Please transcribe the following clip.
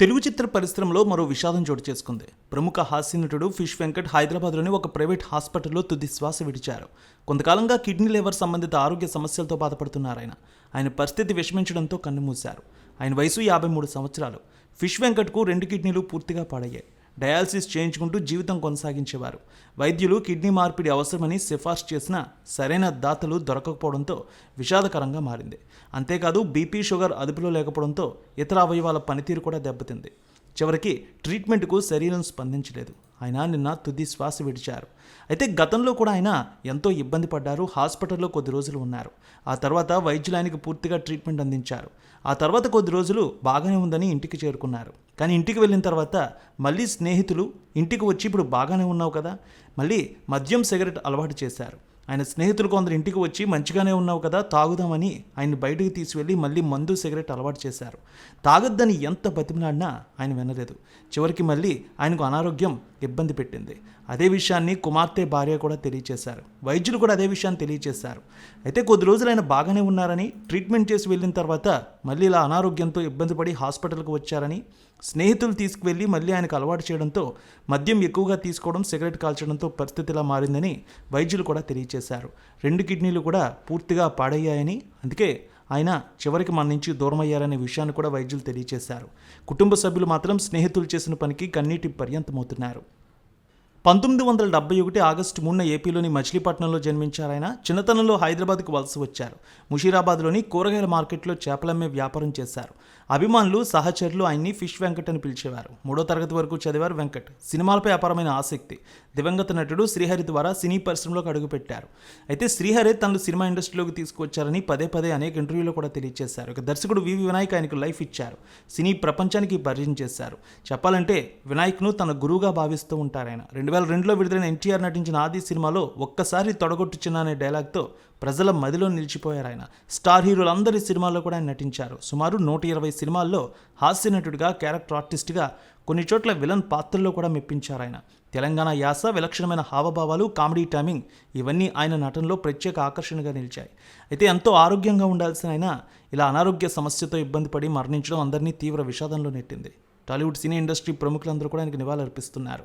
తెలుగు చిత్ర పరిశ్రమలో మరో విషాదం చోటు చేసుకుంది. ప్రముఖ హాస్య నటుడు ఫిష్ వెంకట్ హైదరాబాద్లోని ఒక ప్రైవేట్ హాస్పిటల్లో తుది శ్వాస విడిచారు. కొంతకాలంగా కిడ్నీ లివర్ సంబంధిత ఆరోగ్య సమస్యలతో బాధపడుతున్నారు ఆయన. ఆయన పరిస్థితి విషమించడంతో కన్నుమూశారు ఆయన వయసు యాభై మూడు సంవత్సరాలు. ఫిష్ వెంకట్కు రెండు కిడ్నీలు పూర్తిగా పాడయ్యాయి. డయాలసిస్ చేయించుకుంటూ జీవితం కొనసాగించేవారు. వైద్యులు కిడ్నీ మార్పిడి అవసరమని సిఫార్సు చేసిన సరైన దాతలు దొరకకపోవడంతో విషాదకరంగా మారింది. అంతేకాదు బీపీ షుగర్ అదుపులో లేకపోవడంతో ఇతర అవయవాల పనితీరు కూడా దెబ్బతింది. చివరికి ట్రీట్మెంట్కు శరీరం స్పందించలేదు. ఆయన నిన్న తుది శ్వాస విడిచారు. అయితే గతంలో కూడా ఆయన ఎంతో ఇబ్బంది పడ్డారు హాస్పిటల్లో కొద్ది రోజులు ఉన్నారు. ఆ తర్వాత వైద్యులు ఆయనకు పూర్తిగా ట్రీట్మెంట్ అందించారు. ఆ తర్వాత కొద్ది రోజులు బాగానే ఉందని ఇంటికి చేరుకున్నారు. కానీ ఇంటికి వెళ్ళిన తర్వాత మళ్ళీ స్నేహితులు ఇంటికి వచ్చి ఇప్పుడు బాగానే ఉన్నావు కదా మళ్ళీ మద్యం సిగరెట్ అలవాటు చేశారు. ఆయన స్నేహితులు కొందరు ఇంటికి వచ్చి మంచిగానే ఉన్నావు కదా తాగుదామని ఆయన బయటకు తీసుకెళ్ళి మళ్ళీ మందు సిగరెట్ అలవాటు చేశారు. తాగొద్దని ఎంత బతిమలాడినా ఆయన వినలేదు. చివరికి మళ్ళీ ఆయనకు అనారోగ్యం ఇబ్బంది పెట్టింది. అదే విషయాన్ని కుమార్తె భార్య కూడా తెలియచేశారు. వైద్యులు కూడా అదే విషయాన్ని తెలియచేశారు. అయితే కొద్ది రోజులు ఆయన బాగానే ఉన్నారని ట్రీట్మెంట్ చేసి వెళ్ళిన తర్వాత మళ్ళీ ఇలా అనారోగ్యంతో ఇబ్బంది పడి హాస్పిటల్కి వచ్చారని స్నేహితులు తీసుకువెళ్ళి మళ్ళీ ఆయనకు అలవాటు చేయడంతో మద్యం ఎక్కువగా తీసుకోవడం సిగరెట్ కాల్చడంతో పరిస్థితి ఇలా మారిందని వైద్యులు కూడా తెలియచేశారు. రెండు కిడ్నీలు కూడా పూర్తిగా పాడయ్యాయని అందుకే ఆయన చివరికి మన నుంచి దూరమయ్యారనే విషయాన్ని కూడా వైద్యులు తెలియచేశారు. కుటుంబ సభ్యులు మాత్రం స్నేహితులు చేసిన పనికి కన్నీటి పర్యంతమవుతున్నారు. పంతొమ్మిది వందల డెబ్బై ఒకటి ఆగస్టు మూడున ఏపీలోని మచిలీపట్నంలో జన్మించారు ఆయన. చిన్నతనంలో హైదరాబాద్కు వలస వచ్చారు. ముషీరాబాద్లోని కూరగాయల మార్కెట్లో చేపలమ్మే వ్యాపారం చేశారు. అభిమానులు సహచరులు ఆయన్ని ఫిష్ వెంకట్ అని పిలిచేవారు. మూడో తరగతి వరకు చదివారు వెంకట్. సినిమాలపై అపారమైన ఆసక్తి. దివంగత నటుడు శ్రీహరి ద్వారా సినీ పరిశ్రమలోకి అడుగుపెట్టారు. అయితే శ్రీహరి తనను సినిమా ఇండస్ట్రీలోకి తీసుకొచ్చారని పదే పదే అనేక ఇంటర్వ్యూలో కూడా తెలియజేశారు. ఇక దర్శకుడు వివి వినాయక్ ఆయనకు లైఫ్ ఇచ్చారు. సినీ ప్రపంచానికి పరిచయం చేశారు. చెప్పాలంటే వినాయక్ను తన గురువుగా భావిస్తూ ఉంటారు ఆయన. రెండు వేల రెండులో విడుదలైన ఎన్టీఆర్ నటించిన ఆది సినిమాలో ఒక్కసారి తొడగొట్టుచున్న అనే డైలాగ్తో ప్రజల మదిలో నిలిచిపోయారు ఆయన. స్టార్ హీరోలందరి సినిమాల్లో కూడా ఆయన నటించారు. సుమారు నూట ఇరవై సినిమాల్లో హాస్య నటుడిగా క్యారెక్టర్ ఆర్టిస్ట్గా కొన్ని చోట్ల విలన్ పాత్రల్లో కూడా మెప్పించారు ఆయన. తెలంగాణ యాస విలక్షణమైన హావభావాలు కామెడీ టైమింగ్ ఇవన్నీ ఆయన నటనలో ప్రత్యేక ఆకర్షణగా నిలిచాయి. అయితే ఎంతో ఆరోగ్యంగా ఉండాల్సిన ఆయన ఇలా అనారోగ్య సమస్యతో ఇబ్బంది పడి మరణించడం అందరినీ తీవ్ర విషాదంలో నెట్టింది. టాలీవుడ్ సినీ ఇండస్ట్రీ ప్రముఖులందరూ కూడా ఆయనకు నివాళులర్పిస్తున్నారు.